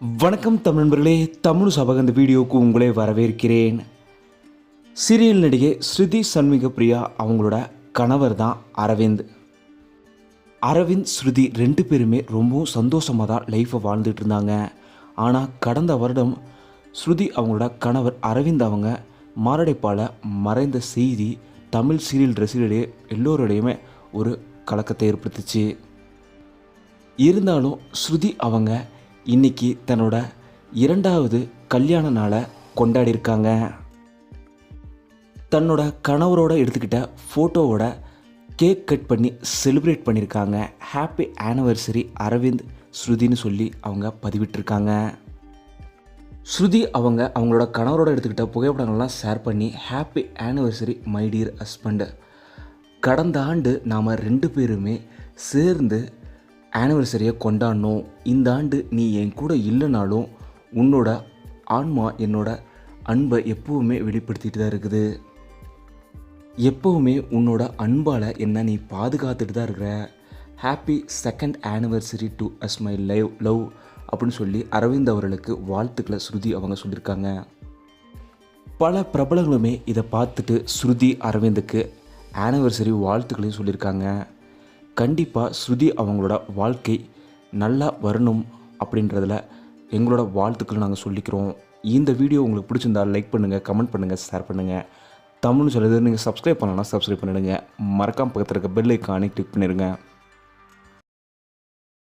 வணக்கம் தமிழ் நண்பர்களே தமிழ் சபக இந்த வீடியோவுக்கு உங்களை வரவேற்கிறேன். சீரியல் நடிகை ஸ்ருதி சண்மிக பிரியா அவங்களோட கணவர் தான் அரவிந்த். அரவிந்த் ஸ்ருதி ரெண்டு பேருமே ரொம்பவும் சந்தோஷமாக தான் லைஃப்பை வாழ்ந்துட்டு இருந்தாங்க. ஆனால் கடந்த வருடம் ஸ்ருதி அவங்களோட கணவர் அரவிந்த் அவங்க மாரடைப்பால் மறைந்த செய்தி தமிழ் சீரியல் ரசிகர்களிடையே எல்லோருடையுமே ஒரு கலக்கத்தை ஏற்படுத்துச்சு. இருந்தாலும் ஸ்ருதி அவங்க இன்னைக்கு தன்னோட இரண்டாவது கல்யாண நாளை கொண்டாடி இருக்காங்க தன்னோட கணவரோட எடுத்துக்கிட்ட ஃபோட்டோவோட கேக் கட் பண்ணி செலிப்ரேட் பண்ணியிருக்காங்க. ஹாப்பி ஆனிவர்சரி அரவிந்த் ஸ்ருதின்னு சொல்லி அவங்க பதிவிட்டிருக்காங்க. ஸ்ருதி அவங்க அவங்களோட கணவரோட எடுத்துக்கிட்ட புகைப்படங்கள்லாம் ஷேர் பண்ணி happy anniversary my dear husband கடந்த ஆண்டு நாம் ரெண்டு பேருமே சேர்ந்து ஆனிவர்சரியை கொண்டாடணும். இந்த ஆண்டு நீ என் கூட இல்லைனாலும் உன்னோட ஆன்மா என்னோட அன்பை எப்பவுமே வெளிப்படுத்திட்டு தான் இருக்குது. எப்போவுமே உன்னோட அன்பால் என்ன நீ பாதுகாத்துட்டு தான் இருக்கிற. Happy second anniversary to us my live love அப்படின்னு சொல்லி அரவிந்த் அவர்களுக்கு வாழ்த்துக்களை ஸ்ருதி அவங்க சொல்லியிருக்காங்க. பல பிரபலங்களுமே இதை பார்த்துட்டு ஸ்ருதி அரவிந்துக்கு ஆனிவர்சரி வாழ்த்துக்களையும் சொல்லியிருக்காங்க. கண்டிப்பாக ஸ்ருதி அவங்களோட வாழ்க்கை நல்லா வரணும் அப்படின்றதில் எங்களோட வாழ்த்துக்களை நாங்கள் சொல்லிக்கிறோம். இந்த வீடியோ உங்களுக்கு பிடிச்சிருந்தா லைக் பண்ணுங்கள் கமெண்ட் பண்ணுங்கள் ஷேர் பண்ணுங்கள் தமிழ்னு சொல்லுது நீங்கள் சப்ஸ்கிரைப் பண்ணலன்னா சப்ஸ்கிரைப் பண்ணிடுங்க. மறக்காம பக்கத்தில் இருக்க பெல் ஐக்கானே கிளிக் பண்ணிடுங்க.